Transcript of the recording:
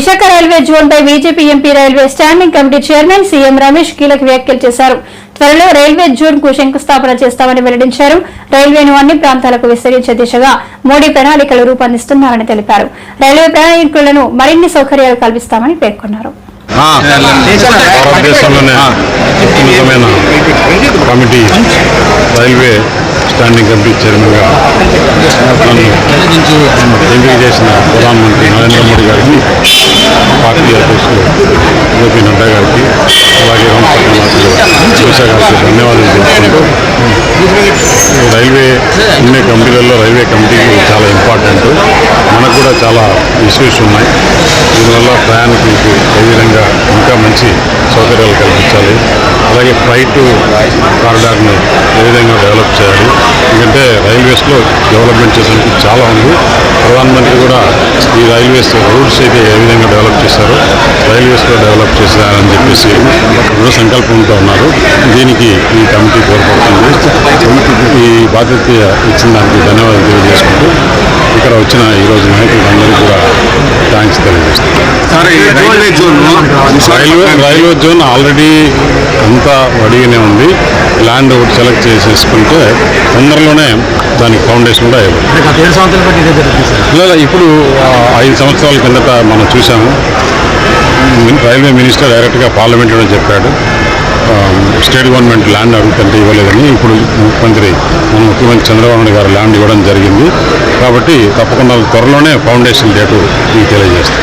Visakha railway zone పై BJP MP railway standing committee chairman CM Ramesh కీలక వ్యాఖ్యలు చేశారు త్వరలో రైల్వే జోన్కు శంకుస్థాపన చేస్తామని వెల్లడించారు రైల్వేను అన్ని ప్రాంతాలకు విస్తరించే దిశగా మోడీ ప్రణాళికలు రూపొందిస్తున్నారని తెలిపారు రైల్వే ప్రయాణికులను మరిన్ని సౌకర్యాలు కల్పిస్తామని పేర్కొన్నారు భారతదేశంలోనే కమిటీ రైల్వే స్టాండింగ్ కమిటీ చైర్మన్గా ఎంపిక చేసిన ప్రధానమంత్రి నరేంద్ర మోడీ గారికి పార్టీ అధ్యక్షులు జేపీ నడ్డా గారికి అలాగే రామపట్నం అమిత్ గారికి ధన్యవాదాలు తెలుపుకుంటూ రైల్వే ఉండే కమిటీలలో రైల్వే కమిటీకి చాలా ఇంపార్టెంట్. మనకు కూడా చాలా ఇష్యూస్ ఉన్నాయి. దీనివల్ల ప్రయాణికులకు ఏ విధంగా ఇంకా మంచి సౌకర్యాలు కల్పించాలి. అలాగే ఫ్లైట్ కారిడార్ని ఏ విధంగా డెవలప్ చేయాలి? ఎందుకంటే రైల్వేస్లో డెవలప్మెంట్ చేసేందుకు చాలా ఉంది. ప్రధానమంత్రి కూడా ఈ రైల్వేస్ రూట్స్ అయితే ఏ విధంగా డెవలప్ చేశారో రైల్వేస్లో డెవలప్ చేశారని చెప్పేసి దృఢ సంకల్పంతో ఉన్నారు. దీనికి ఈ కమిటీ కోరుకుంటుంది. ఈ బాధ్యత ఇచ్చిన దానికి ధన్యవాదాలు తెలియజేసుకుంటూ ఇక్కడ వచ్చిన ఈరోజు నాయకులందరూ కూడా రైల్వే రైల్వే జోన్ ఆల్రెడీ అంతా రెడీగానే ఉంది. ల్యాండ్ ఒకటి సెలెక్ట్ చేసేసుకుంటే తొందరలోనే దానికి ఫౌండేషన్ కూడా లేదా ఇప్పుడు ఐదు సంవత్సరాల కిందట మనం చూసాము రైల్వే మినిస్టర్ డైరెక్ట్గా పార్లమెంట్లో చెప్పాడు. స్టేట్ గవర్నమెంట్ ల్యాండ్ అడుగుతుంటే ఇవ్వలేదని ఇప్పుడు ముఖ్యమంత్రి మన ముఖ్యమంత్రి చంద్రబాబు నాయుడు గారు ల్యాండ్ ఇవ్వడం జరిగింది. కాబట్టి తప్పకుండా త్వరలోనే ఫౌండేషన్ డేటు మీకు తెలియజేస్తాం.